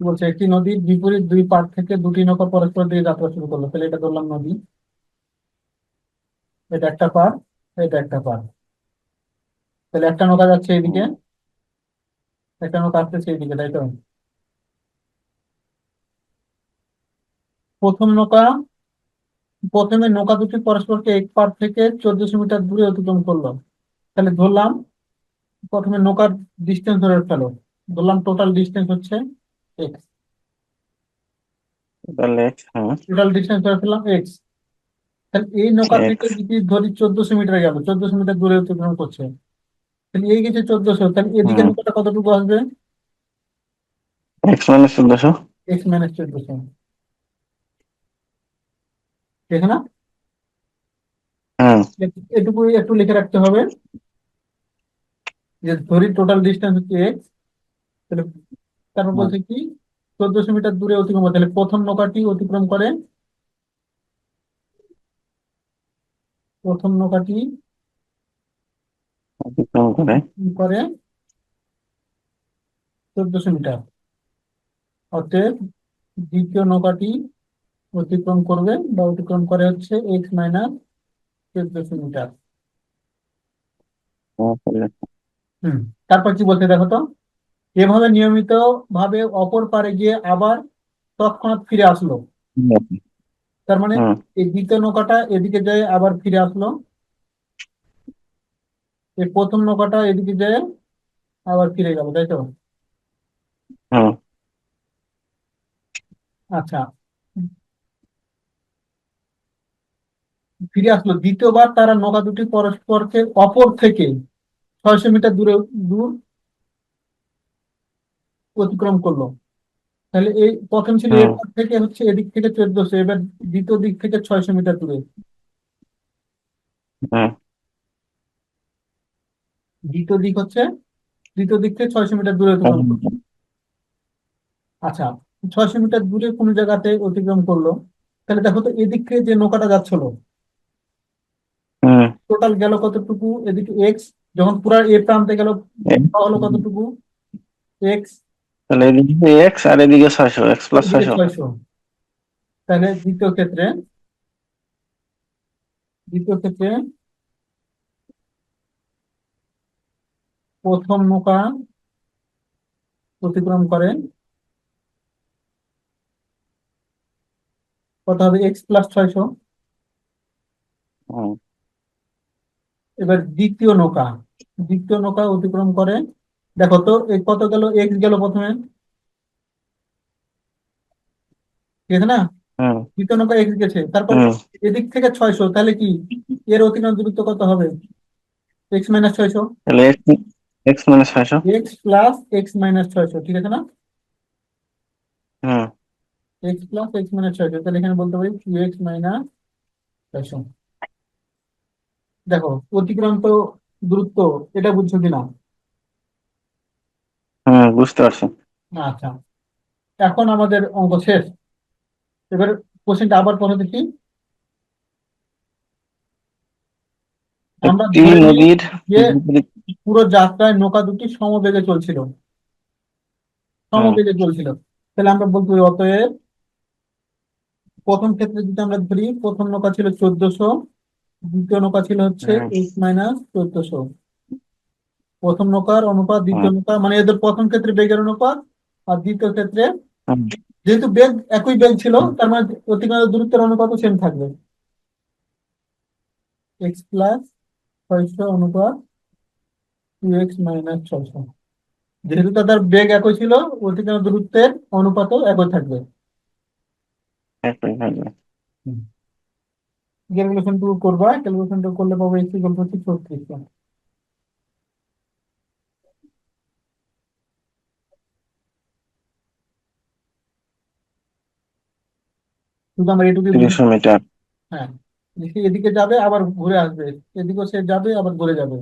বলছে, একটি নদীর বিপরীত দুই পাড় থেকে দুটি নৌকা পরস্পর দিয়ে যাত্রা শুরু করল। তাহলে এটা ধরলাম নদী। এটা একটা পাড়, এটা একটা পাড়। তাহলে একটা নৌকা যাচ্ছে এইদিকে, একটা নৌকা আসতেছে এইদিকে, তাই তো? প্রথম নৌকা, প্রথমে নৌকা দুটি পরস্পরকে এক পাড় থেকে চোদ্দশো মিটার দূরে অতিক্রম করল। তাহলে ধরলাম, প্রথমে নৌকার ডিস্টেন্স ধরে ফেলো। ধরলাম টোটাল ডিস্টেন্স হচ্ছে এক্স তাহলে হ্যাঁ। টোটাল ডিস্টেন্স ধরে ফেললাম এক্স তাহলে এই নৌকা। থেকে যদি ধরি চোদ্দশো মিটার গেল চোদ্দশো মিটার দূরে অতিক্রম করছে। তাহলে এই গেছে চোদ্দশো তাহলে এদিকে। নৌকাটা কতটুকু আসবে? এক্স মাইনাস চোদ্দশো। এক্স মাইনাস চোদ্দশো। ঠিক না? হুম এটুকু একটু লিখে রাখতে হবে। যে ধরি টোটাল ডিস্টেন্স হচ্ছে এক্স তাহলে তারপর। বলছে কি চোদ্দশো মিটার দূরে অতিক্রম করে তাহলে প্রথম নৌকাটি অতিক্রম করে প্রথম নৌকাটি অতিক্রম করে। করে চোদ্দশো মিটার। অতএব দ্বিতীয় নৌকাটি অতিক্রম করবে বা অতিক্রম করে হচ্ছে এক্স মাইনাস চোদ্দশো মিটার। হ্যাঁ, হুম তারপর কি বলতে দেখো তো? এভাবে নিয়মিত ভাবে অপর পারে গিয়ে আবার তৎক্ষণাৎ ফিরে আসলো। তার মানে এই দ্বিতীয় নৌকাটা এদিকে যায় আবার ফিরে আসলো। এই প্রথম নৌকাটা এদিকে যায় আবার ফিরে গেল তাই তো? আচ্ছা। ফিরে আসলো। দ্বিতীয়বার তারা নৌকা দুটি পরস্পরকে অপর থেকে ছয়শো মিটার দূরে দূর অতিক্রম করল। তাহলে এই প্রথম ছিল। এরপর থেকে হচ্ছে এদিক থেকে চোদ্দশো এবার দ্বিতীয় দিক থেকে ছয়শো মিটার দূরে। হুম দ্বিতীয় দিক হচ্ছে দ্বিতীয় দিক থেকে ছয়শো মিটার দূরে অতিক্রম করল। আচ্ছা ছয়শো মিটার দূরে কোন জায়গাতে অতিক্রম করল। তাহলে দেখো তো এদিক থেকে যে নৌকাটা যাচ্ছিল টোটাল গেল কতটুকু? এদিকে এক্স যখন পুরা এ প্রান্তে গেল হলো কতটুকু? এক্স তাহলে এদিকে এক্স আর এদিকে ছয়শো এক্স প্লাস ছয়শো। ছয়শো। তাহলে দ্বিতীয় ক্ষেত্রে? দ্বিতীয় ক্ষেত্রে প্রথম নৌকা অতিক্রম করে। কত হবে এক্স প্লাস ছয়শো। এবার দ্বিতীয় নৌকা। দ্বিতীয় নৌকা অতিক্রম করে। দেখো তো এই কত গেল? এক্স গেল প্রথমে। ঠিক আছে না? হুম দ্বিতীয় নৌকা এক্স গেছে। তারপর এদিক থেকে ছয়শো তাহলে কি? এর অতিক্রম দূরত্ব কত হবে? এক্স মাইনাস ছয়শো। তাহলে এক্স মাইনাস ছয়শো। এক্স প্লাস এক্স মাইনাস ছয়শো ঠিক আছে না? হুম এক্স প্লাস এক্স মাইনাস ছয়শো তাহলে এখানে বলতে পারি টু এক্স মাইনাস ছয়শো। দেখো অতিক্রান্ত দূরত্ব এটা বুঝছ কিনা? হুম বুঝতে পারছি। আচ্ছা। এখন আমাদের অঙ্ক শেষ। এবার কোশ্চেনটা আবার পড়ে দেখি। আমরা নদীর পুরো যাত্রায় নৌকা দুটি সমবেগে চলছিল। সমবেগে চলছিল। তাহলে আমরা বলতে পারি অতএব প্রথম ক্ষেত্রে যদি আমরা ধরি প্রথম নৌকা ছিল চোদ্দশো দ্বিতীয় নৌকা ছিল হচ্ছে এইট মাইনাস চোদ্দশো। প্রথম নৌকার অনুপাত দ্বিতীয় নৌকা মানে এদের প্রথম ক্ষেত্রে বেগের অনুপাত আর দ্বিতীয় ক্ষেত্রে যেহেতু বেগ একই বেগ ছিল তার মানে অতিক্রান্ত দূরত্বের অনুপাতও সেম থাকবে। এক্স প্লাস ছয়শো অনুপাত টু এক্স মাইনাস ছয়শো। যেহেতু তাদের বেগ একই ছিল অতিক্রান্ত দূরত্বের অনুপাতও একই থাকবে। ক্যালকুলেশন টু করবা ক্যালকুলেশন টু করলে পাবো এক্স ইকুয়াল টু ছত্রিশ শুধু আমার এটুকুই বুঝি তিনশো মিটার হ্যাঁ এদিকে যাবে আবার ঘুরে আসবে। এদিকেও সে যাবে আবার ঘুরে যাবে।